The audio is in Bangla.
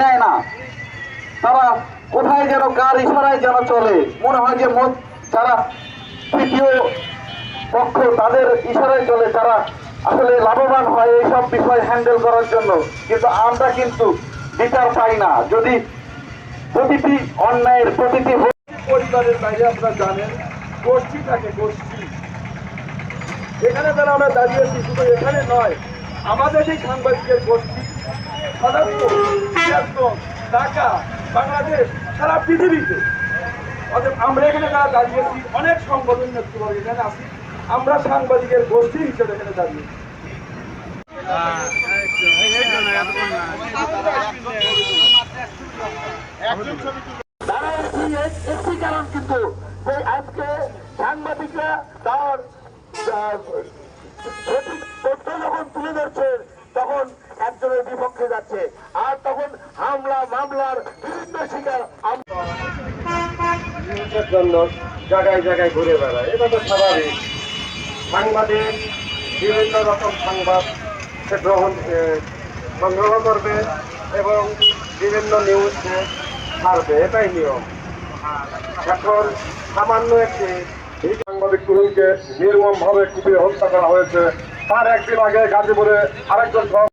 নেয় না। তারা কোথায় যেন কার ইশারায় যেন চলে। মনে হয় যে মত যারা তৃতীয় পক্ষ তাদের ইশারায় চলে, তারা আসলে লাভবান হয় এইসব বিষয় হ্যান্ডেল করার জন্য। কিন্তু আমরা কিন্তু বিচার পাই না। যদি প্রতিটি অন্যায়ের প্রতিটি পরিবারের বাইরে আপনারা জানেন, গোষ্ঠী থাকে গোষ্ঠী। এখানে যারা আমরা দাঁড়িয়েছি শুধু এখানে নয় আমাদের এই সাংবাদিকের গোষ্ঠী সাধারণত ঢাকা বাংলাদেশ সারা পৃথিবীতে। অতএব আমরা এখানে যারা দাঁড়িয়েছি অনেক সংগঠন নেতৃবর্গ এখানে আছি আমরা সাংবাদিকের গোষ্ঠী হিসেবে এখানে দাঁড়িয়েছি। একটি কারণ কিন্তু যে আজকে সাংবাদিকরা তার তথ্য যখন তুলে ধরছে, তখন একজনের বিপক্ষে যাচ্ছে। আর তখন হামলা, মামলার বিভিন্ন শিকার জন্য জায়গায় জায়গায় ঘুরে বেড়ায়। এটা তো স্বাভাবিক। সাংবাদিক, বিভিন্ন রকম সংবাদ সে গ্রহণ সংগ্রহ করবে এবং বিভিন্ন নিউজ ছাড়বে। এটাই নিয়ম। এখন সামান্য একটি এই সাংবাদিক তরুণকে নির্মমভাবে কুপিয়ে হত্যা করা হয়েছে। তার একদিন আগে গাজীপুরে আরেকজন